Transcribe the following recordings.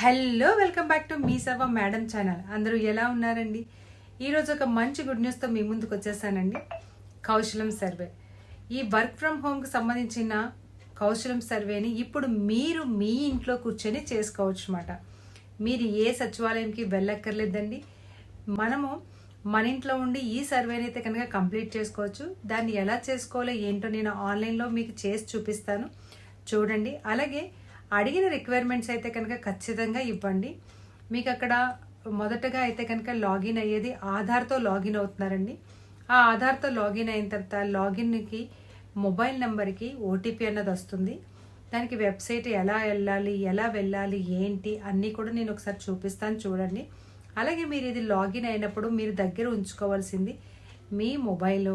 Hello welcome back to మీ సర్వ madam channel. అందరూ ఎలా ఉన్నారండి? ఈరోజు ఒక మంచి గుడ్ న్యూస్తో మీ ముందుకు వచ్చేసానండి. కౌశలం సర్వే. ఈ వర్క్ ఫ్రమ్ హోమ్కి సంబంధించిన కౌశలం సర్వేని ఇప్పుడు మీరు మీ ఇంట్లో కూర్చొని చేసుకోవచ్చు అనమాట మీరు ఏ సచివాలయంకి వెళ్ళక్కర్లేదండి. మనము మన ఇంట్లో ఉండి ఈ సర్వేని అయితే కనుక కంప్లీట్ చేసుకోవచ్చు. దాన్ని ఎలా చేసుకోవాలో ఏంటో నేను ఆన్లైన్లో మీకు చేసి చూపిస్తాను. చూడండి. అలాగే అడిగిన రిక్వైర్మెంట్స్ అయితే కనుక ఖచ్చితంగా ఇవ్వండి. మీకు అక్కడ మొదటగా అయితే కనుక లాగిన్ అయ్యేది ఆధార్తో లాగిన్ అవుతున్నారండి. ఆ ఆధార్తో లాగిన్ అయిన తర్వాత లాగిన్కి మొబైల్ నెంబర్కి ఓటీపీ అన్నది వస్తుంది. దానికి వెబ్సైట్ ఎలా వెళ్ళాలి ఎలా వెళ్ళాలి ఏంటి అన్నీ కూడా నేను ఒకసారి చూపిస్తాను చూడండి. అలాగే మీరు ఇది లాగిన్ అయినప్పుడు మీరు దగ్గర ఉంచుకోవాల్సింది మీ మొబైల్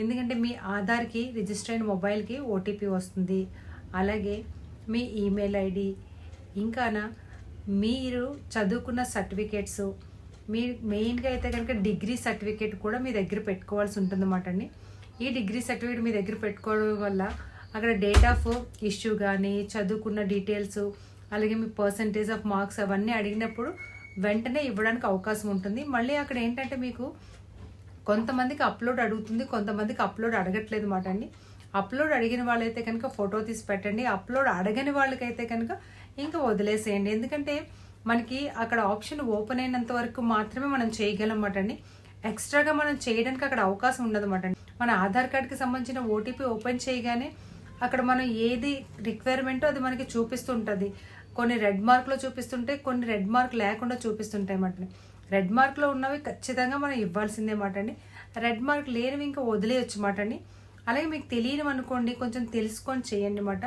ఎందుకంటే మీ ఆధార్కి రిజిస్టర్ అయిన మొబైల్కి ఓటీపీ వస్తుంది. అలాగే మీ ఈమెయిల్ ఐడి. ఇంకానా మీరు చదువుకున్న సర్టిఫికేట్స్ మీ మెయిన్గా అయితే కనుక డిగ్రీ సర్టిఫికేట్ కూడా మీ దగ్గర పెట్టుకోవాల్సి ఉంటుందన్నమాట అండి. ఈ డిగ్రీ సర్టిఫికేట్ మీ దగ్గర పెట్టుకోవడం వల్ల అక్కడ డేట్ ఆఫ్ ఇష్యూ కానీ చదువుకున్న డీటెయిల్స్ అలాగే మీ పర్సంటేజ్ ఆఫ్ మార్క్స్ అవన్నీ అడిగినప్పుడు వెంటనే ఇవ్వడానికి అవకాశం ఉంటుంది. మళ్ళీ అక్కడ ఏంటంటే మీకు కొంతమందికి అప్లోడ్ అడుగుతుంది కొంతమందికి అప్లోడ్ అడగట్లేదు మాట అండి. అప్లోడ్ అడిగిన వాళ్ళైతే కనుక ఫోటో తీసి పెట్టండి. అప్లోడ్ అడగని వాళ్ళకైతే కనుక ఇంకా వదిలేసేయండి. ఎందుకంటే మనకి అక్కడ ఆప్షన్ ఓపెన్ అయినంత వరకు మాత్రమే మనం చేయగలమాట అండి ఎక్స్ట్రాగా మనం చేయడానికి అక్కడ అవకాశం ఉండదన్నమాట అండి మన ఆధార్ కార్డ్కి సంబంధించిన ఓటీపీ ఓపెన్ చేయగానే అక్కడ మనం ఏది రిక్వైర్మెంటో అది మనకి చూపిస్తుంటుంది. కొన్ని రెడ్ మార్క్లో చూపిస్తుంటే కొన్ని రెడ్ మార్క్ లేకుండా చూపిస్తుంటాయి అన్నమాట. రెడ్ మార్క్లో ఉన్నవి ఖచ్చితంగా మనం ఇవ్వాల్సిందే మాట అండి రెడ్ మార్క్ లేనివి ఇంకా వదిలేయచ్చు మాట అండి అలాగే మీకు తెలియని అనుకోండి కొంచెం తెలుసుకొని చేయండి అనమాట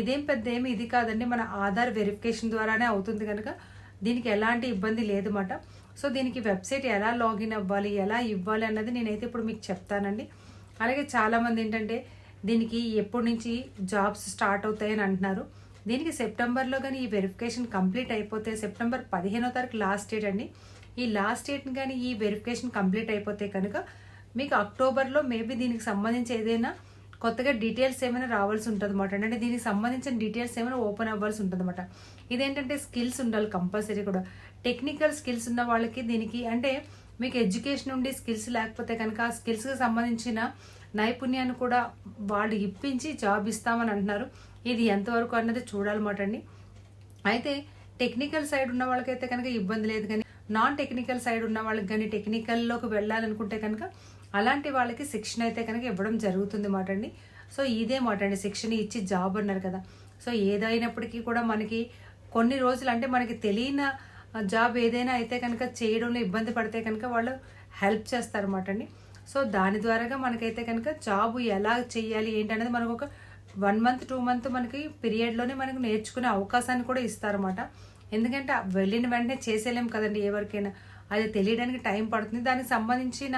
ఇదేం పెద్ద ఏమి ఇది కాదండి. మన ఆధార్ వెరిఫికేషన్ ద్వారానే అవుతుంది కనుక దీనికి ఎలాంటి ఇబ్బంది లేదన్నమాట. సో దీనికి వెబ్సైట్ ఎలా లాగిన్ అవ్వాలి ఎలా ఇవ్వాలి అన్నది నేనైతే ఇప్పుడు మీకు చెప్తానండి. అలాగే చాలామంది ఏంటంటే దీనికి ఎప్పటి నుంచి జాబ్స్ స్టార్ట్ అవుతాయని అంటున్నారు. దీనికి సెప్టెంబర్లో కానీ ఈ వెరిఫికేషన్ కంప్లీట్ అయిపోతే సెప్టెంబర్ పదిహేనో తారీఖు లాస్ట్ డేట్ అండి. ఈ లాస్ట్ డేట్ని కానీ ఈ వెరిఫికేషన్ కంప్లీట్ అయిపోతే కనుక మీకు అక్టోబర్లో మేబీ దీనికి సంబంధించి ఏదైనా కొత్తగా డీటెయిల్స్ ఏమైనా రావాల్సి ఉంటుంది అనమాట అంటే దీనికి సంబంధించిన డీటెయిల్స్ ఏమైనా ఓపెన్ అవ్వాల్సి ఉంటుంది అనమాట ఇదేంటంటే స్కిల్స్ ఉండాలి కంపల్సరీ కూడా. టెక్నికల్ స్కిల్స్ ఉన్న వాళ్ళకి దీనికి అంటే మీకు ఎడ్యుకేషన్ ఉండి స్కిల్స్ లేకపోతే కనుక ఆ స్కిల్స్కి సంబంధించిన నైపుణ్యాన్ని కూడా వాళ్ళు ఇప్పించి జాబ్ ఇస్తామని అంటున్నారు. ఇది ఎంతవరకు అన్నది చూడాలన్నమాట అండి. అయితే టెక్నికల్ సైడ్ ఉన్న వాళ్ళకైతే కనుక ఇబ్బంది లేదు కానీ నాన్ టెక్నికల్ సైడ్ ఉన్న వాళ్ళకి కానీ టెక్నికల్లోకి వెళ్ళాలనుకుంటే కనుక అలాంటి వాళ్ళకి శిక్షణ అయితే కనుక ఇవ్వడం జరుగుతుంది మాట అండి. సో ఇదే మాట అండి. శిక్షణ ఇచ్చి జాబ్ అన్నారు కదా. సో ఏదైనప్పటికీ కూడా మనకి కొన్ని రోజులు అంటే మనకి తెలియని జాబ్ ఏదైనా అయితే కనుక చేయడంలో ఇబ్బంది పడితే కనుక వాళ్ళు హెల్ప్ చేస్తారన్నమాట అండి. సో దాని ద్వారాగా మనకైతే కనుక జాబ్ ఎలా చేయాలి ఏంటనేది మనకు ఒక వన్ మంత్ టూ మంత్ మనకి పీరియడ్లోనే మనకు నేర్చుకునే అవకాశాన్ని కూడా ఇస్తారన్నమాట ఎందుకంటే వెళ్ళిన వెంటనే చేసేయలేం కదండి ఎవరికైనా. అది తెలియడానికి టైం పడుతుంది. దానికి సంబంధించిన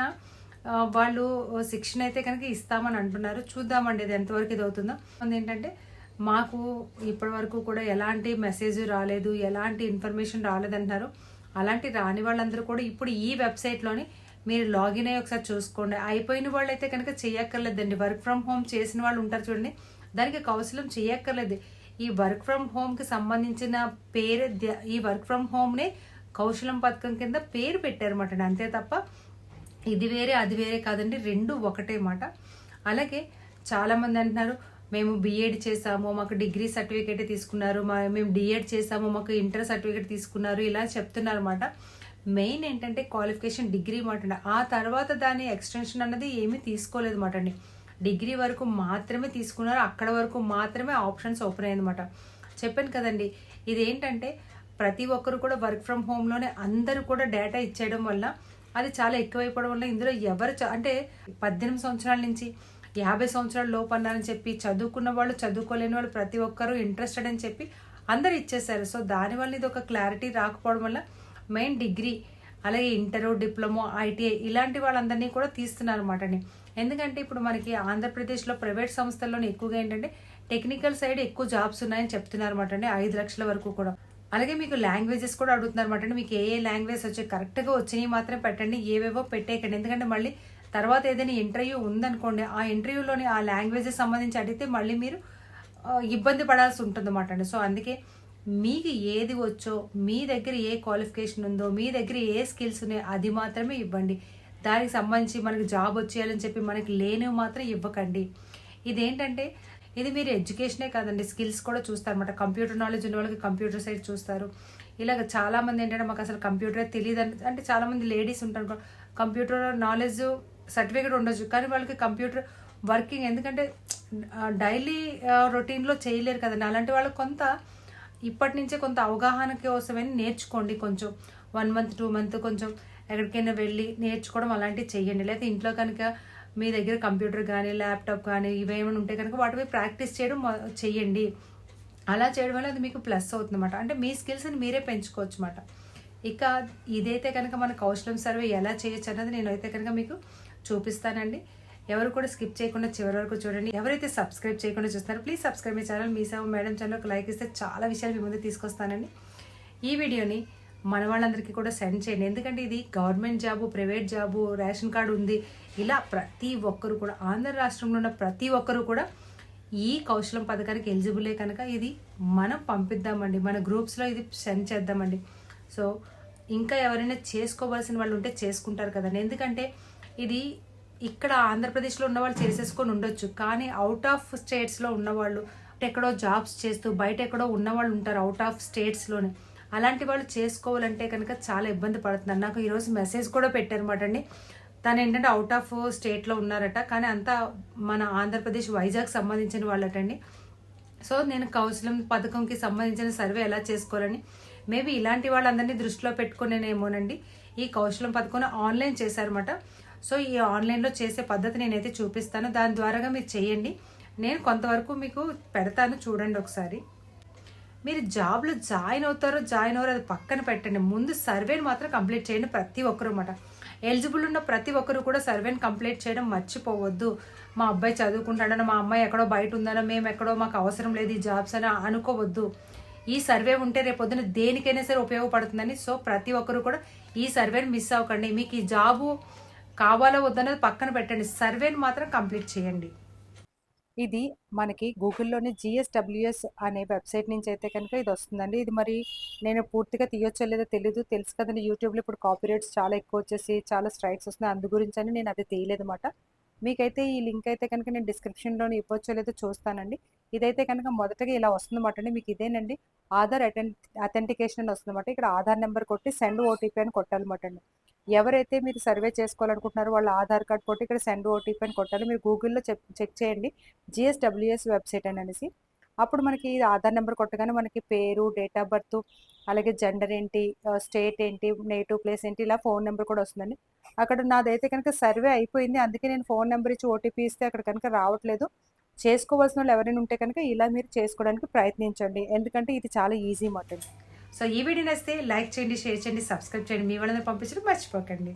వాళ్ళు శిక్షణ అయితే కనుక ఇస్తామని అంటున్నారు. చూద్దామండి ఇది ఎంతవరకు ఇది అవుతుందో. అది ఏంటంటే మాకు ఇప్పటి వరకు కూడా ఎలాంటి మెసేజ్ రాలేదు ఎలాంటి ఇన్ఫర్మేషన్ రాలేదంటున్నారు అలాంటి రాని వాళ్ళందరూ కూడా ఇప్పుడు ఈ వెబ్సైట్లోని మీరు లాగిన్ అయ్యి ఒకసారి చూసుకోండి. అయిపోయిన వాళ్ళు అయితే కనుక చేయక్కర్లేదండి. వర్క్ ఫ్రమ్ హోమ్ చేసిన వాళ్ళు ఉంటారు చూడండి. దానికి కౌశలం చేయక్కర్లేదు. ఈ వర్క్ ఫ్రమ్ హోమ్కి సంబంధించిన పేరు ద- ఈ వర్క్ ఫ్రమ్ హోమ్నే కౌశలం పథకం కింద పేరు పెట్టారన్నమాట అంతే తప్ప ఇది వేరే అది వేరే కాదండి రెండు ఒకటే మాట. అలాగే చాలామంది అంటున్నారు మేము బీఎడ్ చేసాము మాకు డిగ్రీ సర్టిఫికేట్ తీసుకున్నారు మా మేము డిఎడ్ చేసాము మాకు ఇంటర్ సర్టిఫికేట్ తీసుకున్నారు ఇలా చెప్తున్నారు అనమాట మెయిన్ ఏంటంటే క్వాలిఫికేషన్ డిగ్రీ మాట ఆ తర్వాత దాని ఎక్స్టెన్షన్ అన్నది ఏమీ తీసుకోలేదు మాట అండి. డిగ్రీ వరకు మాత్రమే తీసుకున్నారు అక్కడ వరకు మాత్రమే ఆప్షన్స్ ఓపెన్ అయ్యిందన్నమాట చెప్పాను కదండి ఇదేంటంటే ప్రతి ఒక్కరు కూడా వర్క్ ఫ్రమ్ హోమ్లోనే అందరూ కూడా డేటా ఇచ్చేయడం వల్ల అది చాలా ఎక్కువైపోవడం వల్ల ఇందులో ఎవరు చ- అంటే పద్దెనిమిది సంవత్సరాల నుంచి యాభై సంవత్సరాల లోపు అన్నారని చెప్పి చదువుకున్న వాళ్ళు చదువుకోలేని వాళ్ళు ప్రతి ఒక్కరూ ఇంట్రెస్టెడ్ అని చెప్పి అందరు ఇచ్చేసారు సో దానివల్ల ఇది ఒక క్లారిటీ రాకపోవడం వల్ల మెయిన్ డిగ్రీ అలాగే ఇంటరు డిప్లొమో ఐటీఐ ఇలాంటి వాళ్ళందరినీ కూడా తీస్తున్నారు అనమాట ఎందుకంటే ఇప్పుడు మనకి ఆంధ్రప్రదేశ్లో ప్రైవేట్ సంస్థల్లోనే ఎక్కువగా ఏంటంటే టెక్నికల్ సైడ్ ఎక్కువ జాబ్స్ ఉన్నాయని చెప్తున్నారు అనమాట అండి. ఐదు లక్షల వరకు కూడా. అలాగే మీకు లాంగ్వేజెస్ కూడా అడుగుతున్నారు అనమాట మీకు ఏ ఏ లాంగ్వేజ్ వచ్చి కరెక్ట్గా వచ్చినాయి మాత్రం పెట్టండి ఏవేవో పెట్టేయకండి. ఎందుకంటే మళ్ళీ తర్వాత ఏదైనా ఇంటర్వ్యూ ఉందనుకోండి ఆ ఇంటర్వ్యూలోని ఆ లాంగ్వేజెస్ సంబంధించి అడిగితే మళ్ళీ మీరు ఇబ్బంది పడాల్సి ఉంటుంది అనమాట అండి. సో అందుకే మీకు ఏది వచ్చో మీ దగ్గర ఏ క్వాలిఫికేషన్ ఉందో మీ దగ్గర ఏ స్కిల్స్ ఉన్నాయో అది మాత్రమే ఇవ్వండి. దానికి సంబంధించి మనకి జాబ్ వచ్చేయాలని చెప్పి మనకి లేనివి మాత్రం ఇవ్వకండి. ఇదేంటంటే ఇది మీరు ఎడ్యుకేషనే కాదండి స్కిల్స్ కూడా చూస్తారనమాట కంప్యూటర్ నాలెడ్జ్ ఉన్న వాళ్ళకి కంప్యూటర్ సైడ్ చూస్తారు. ఇలాగ చాలామంది ఏంటంటే మాకు అసలు కంప్యూటర్ తెలియదు అంటే చాలామంది లేడీస్ ఉంటారు కంప్యూటర్ నాలెడ్జ్ సర్టిఫికేట్ ఉండొచ్చు కానీ వాళ్ళకి కంప్యూటర్ వర్కింగ్ ఎందుకంటే డైలీ రొటీన్లో చేయలేరు కదండి. అలాంటి వాళ్ళకి కొంత ఇప్పటి నుంచే కొంత అవగాహన కోసమని నేర్చుకోండి కొంచెం. వన్ మంత్ టూ మంత్ కొంచెం ఎక్కడికైనా వెళ్ళి నేర్చుకోవడం అలాంటివి చేయండి లేకపోతే ఇంట్లో కనుక మీ దగ్గర కంప్యూటర్ కానీ ల్యాప్టాప్ కానీ ఇవేమైనా ఉంటే కనుక వాటిపై ప్రాక్టీస్ చేయడం చెయ్యండి. అలా చేయడం వల్ల అది మీకు ప్లస్ అవుతుందన్నమాట. అంటే మీ స్కిల్స్ని మీరే పెంచుకోవచ్చు అన్నమాట ఇక ఇదైతే కనుక మన కౌశలం సర్వే ఎలా చేయొచ్చు అన్నది నేనైతే కనుక మీకు చూపిస్తానండి. ఎవరు కూడా స్కిప్ చేయకుండా చివరి వరకు చూడండి. ఎవరైతే సబ్స్క్రైబ్ చేయకుండా చూస్తున్నారో ప్లీజ్ సబ్స్క్రైబ్ మై ఛానల్ మీ సేవ మేడం ఛానల్ ఒక లైక్ ఇస్తే చాలా విషయాలు మీ ముందు తీసుకొస్తానండి. ఈ వీడియోని మన వాళ్ళందరికీ కూడా సెండ్ చేయండి. ఎందుకంటే ఇది government job private job ration card ఉంది. ఇలా ప్రతి ఒక్కరు కూడా ఆంధ్ర రాష్ట్రంలో ఉన్న ప్రతి ఒక్కరు కూడా ఈ కౌశలం పథకానికి ఎలిజిబులే కనుక ఇది మనం పంపిద్దామండి. మన గ్రూప్స్లో ఇది సెండ్ చేద్దామండి. సో ఇంకా ఎవరైనా చేసుకోవాల్సిన వాళ్ళు ఉంటే చేసుకుంటారు కదండి. ఎందుకంటే ఇది ఇక్కడ ఆంధ్రప్రదేశ్లో ఉన్న వాళ్ళు చేసేసుకొని ఉండొచ్చు. కానీ అవుట్ ఆఫ్ స్టేట్స్లో ఉన్నవాళ్ళు ఎక్కడో జాబ్స్ చేస్తూ బయట ఎక్కడో ఉన్నవాళ్ళు ఉంటారు అవుట్ ఆఫ్ స్టేట్స్లోనే అలాంటి వాళ్ళు చేసుకోవాలంటే కనుక చాలా ఇబ్బంది పడుతున్నారు. నాకు ఈరోజు మెసేజ్ కూడా పెట్టారన్నమాట అండి. తను ఏంటంటే అవుట్ ఆఫ్ స్టేట్లో ఉన్నారట. కానీ అంతా మన ఆంధ్రప్రదేశ్ వైజాగ్ సంబంధించిన వాళ్ళటండి సో నేను కౌశలం పథకంకి సంబంధించిన సర్వే ఎలా చేసుకోవాలని మేబీ ఇలాంటి వాళ్ళందరినీ దృష్టిలో పెట్టుకునేనేమోనండి. ఈ కౌశలం పథకం ఆన్లైన్ చేశారన్నమాట. సో ఈ ఆన్లైన్లో చేసే పద్ధతి నేనైతే చూపిస్తాను. దాని ద్వారాగా మీరు చేయండి. నేను కొంతవరకు మీకు పెడతాను చూడండి ఒకసారి. మీరు జాబ్లో జాయిన్ అవుతారో జాయిన్ అవ్వరో అది పక్కన పెట్టండి. ముందు సర్వేని మాత్రం కంప్లీట్ చేయండి ప్రతి ఒక్కరు అన్నమాట. ఎలిజిబుల్ ఉన్న ప్రతి ఒక్కరు కూడా సర్వేని కంప్లీట్ చేయడం మర్చిపోవద్దు. మా అబ్బాయి చదువుకుంటాడనో మా అమ్మాయి ఎక్కడో బయట ఉందనో మేము ఎక్కడో మాకు అవసరం లేదు ఈ జాబ్స్ అని అనుకోవద్దు. ఈ సర్వే ఉంటే రేపు పొద్దున దేనికైనా సరే ఉపయోగపడుతుందని సో ప్రతి ఒక్కరు కూడా ఈ సర్వేని మిస్ అవ్వకండి. మీకు ఈ జాబు కావాలో వద్దన్నది పక్కన పెట్టండి. సర్వేని మాత్రం కంప్లీట్ చేయండి. ఇది మనకి గూగుల్లోని జిఎస్డబ్ల్యూఎస్ అనే వెబ్సైట్ నుంచి అయితే కనుక ఇది వస్తుందండి. ఇది మరి నేను పూర్తిగా తీయొచ్చో లేదో తెలీదు. తెలుసు కదండి యూట్యూబ్లో ఇప్పుడు కాపీరైట్స్ చాలా ఎక్కువ వచ్చేసి చాలా స్ట్రైక్స్ వస్తున్నాయి. అందు గురించి అని నేను అది తీయలేదు అనమాట మీకైతే ఈ లింక్ అయితే కనుక నేను డిస్క్రిప్షన్లో ఇవ్వచ్చో లేదో చూస్తానండి. ఇదైతే కనుక మొదటగా ఇలా వస్తుందన్నమాట అండి. మీకు ఇదేనండి. ఆధార్ అటెంట్ అథెంటికేషన్ అని వస్తుందన్నమాట. ఇక్కడ ఆధార్ నెంబర్ కొట్టి సెండ్ ఓటీపీ అని కొట్టాలన్నమాట అండి. ఎవరైతే మీరు సర్వే చేసుకోవాలనుకుంటున్నారో వాళ్ళ ఆధార్ కార్డ్ కొట్టి ఇక్కడ సెండ్ ఓటీపీ అని కొట్టాలి. మీరు గూగుల్లో చెక్ చెక్ చేయండి. జిఎస్డబ్ల్యూఎస్ వెబ్సైట్ అని అనేసి. అప్పుడు మనకి ఆధార్ నెంబర్ కొట్టగానే మనకి పేరు డేట్ ఆఫ్ బర్త్ అలాగే జెండర్ ఏంటి స్టేట్ ఏంటి నేటివ్ ప్లేస్ ఏంటి ఇలా ఫోన్ నెంబర్ కూడా వస్తుందండి. అక్కడ నాదైతే కనుక సర్వే అయిపోయింది. అందుకే నేను ఫోన్ నెంబర్ ఇచ్చి ఓటీపీ ఇస్తే అక్కడ కనుక రావట్లేదు. చేసుకోవాల్సిన వాళ్ళు ఎవరైనా ఉంటే కనుక ఇలా మీరు చేసుకోవడానికి ప్రయత్నించండి. ఎందుకంటే ఇది చాలా ఈజీ మాట సో ఈ వీడియో నచ్చితే లైక్ చేయండి షేర్ చేయండి సబ్స్క్రైబ్ చేయండి. మీ వాళ్ళని పంపించడం మర్చిపోకండి.